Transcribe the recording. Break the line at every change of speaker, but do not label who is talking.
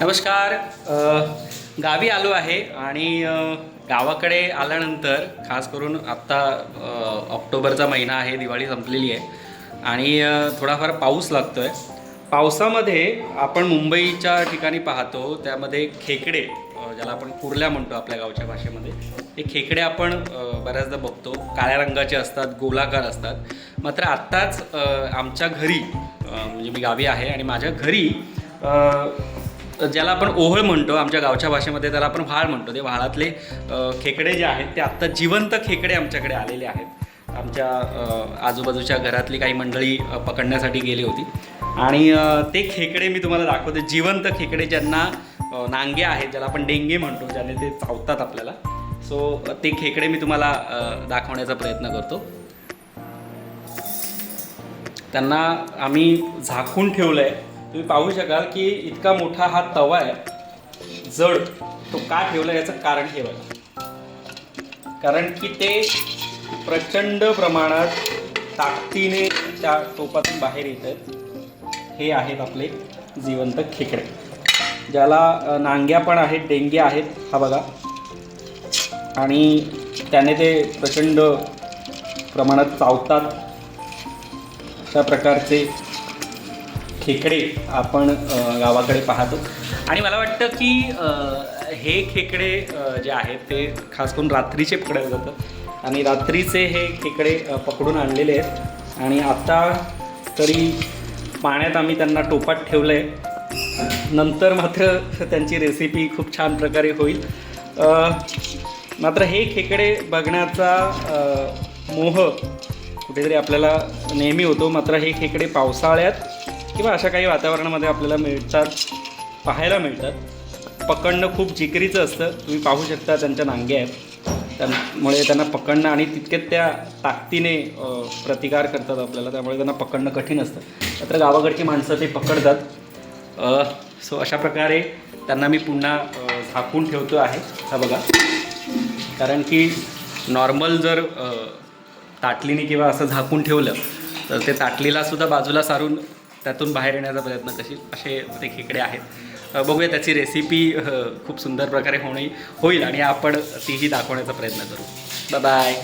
नमस्कार. गावी आलो आहे आणि गावाकडे आल्यानंतर खास करून आत्ता ऑक्टोबरचा महिना आहे दिवाळी संपलेली आहे आणि थोडाफार पाऊस लागतो आहे पावसामध्ये आपण मुंबईच्या ठिकाणी पाहतो त्यामध्ये खेकडे ज्याला आपण कुर्ल्या म्हणतो आपल्या गावच्या भाषेमध्ये ते खेकडे आपण बऱ्याचदा बघतो. काळ्या रंगाचे असतात गोलाकार असतात. मात्र आत्ताच आमच्या घरी म्हणजे मी गावी आहे आणि माझ्या घरी ज्याला आपण ओहळ म्हणतो आमच्या गावच्या भाषेमध्ये त्याला आपण व्हाळ म्हणतो. ते व्हाळातले खेकडे जे आहेत ते आत्ता जिवंत खेकडे आमच्याकडे आलेले आहेत. आमच्या आजूबाजूच्या घरातली काही मंडळी पकडण्यासाठी गेली होती. आणि ते खेकडे मी तुम्हाला दाखवते. जिवंत खेकडे ज्यांना नांगे आहेत ज्याला आपण डेंगे म्हणतो ज्याने ते चावतात आपल्याला. सो ते खेकडे मी तुम्हाला दाखवण्याचा प्रयत्न करतो. त्यांना आम्ही झाकून ठेवलं आहे तुम्ही पाहू शकाल की इतका मोठा हा तवा आहे. जड तो का ठेवला याचं कारण हे बघा. कारण की ते प्रचंड प्रमाणात ताकदीने त्या टोपातून बाहेर येत आहेत. हे आहेत आपले जिवंत खेकडे. ज्याला नांग्या पण आहेत डेंग्या आहेत हा बघा. आणि त्याने ते प्रचंड प्रमाणात चावतात. अशा प्रकारचे खेकडे आपण गावाकडे पाहतो. आणि मला वाटतं की हे खेकडे जे आहेत ते खास करून रात्रीचे पकडले जातं आणि रात्रीचे हे खेकडे पकडून आणलेले आहेत. आणि आत्ता तरी पाण्यात आम्ही त्यांना टोपात ठेवलं आहे नंतर मात्र त्यांची रेसिपी खूप छान प्रकारे होईल. मात्र हे खेकडे बघण्याचा मोह कुठेतरी आपल्याला नेहमी होतो. मात्र हे खेकडे पावसाळ्यात किंवा अशा काही वातावरणामध्ये आपल्याला मिळतात पाहायला मिळतात. पकडणं खूप जिकरीचं असतं. तुम्ही पाहू शकता त्यांच्या नांग्या आहेत. त्यामुळे त्यांना पकडणं आणि तितक्यात त्या ताकदीने प्रतिकार करतात आपल्याला. त्यामुळे त्यांना पकडणं कठीण असतं. मात्र गावाकडची माणसं ते पकडतात. सो अशा प्रकारे त्यांना मी पुन्हा झाकून ठेवतो आहे. हा बघा. कारण की नॉर्मल जर ताटलीने किंवा असं झाकून ठेवलं तर ते ताटलीला सुद्धा बाजूला सारून त्यातून बाहेर येण्याचा प्रयत्न करशील असे ते खेकडे आहेत. बघूया त्याची रेसिपी खूप सुंदर प्रकारे होणे होईल आणि आपण तीही दाखवण्याचा प्रयत्न करू. बाय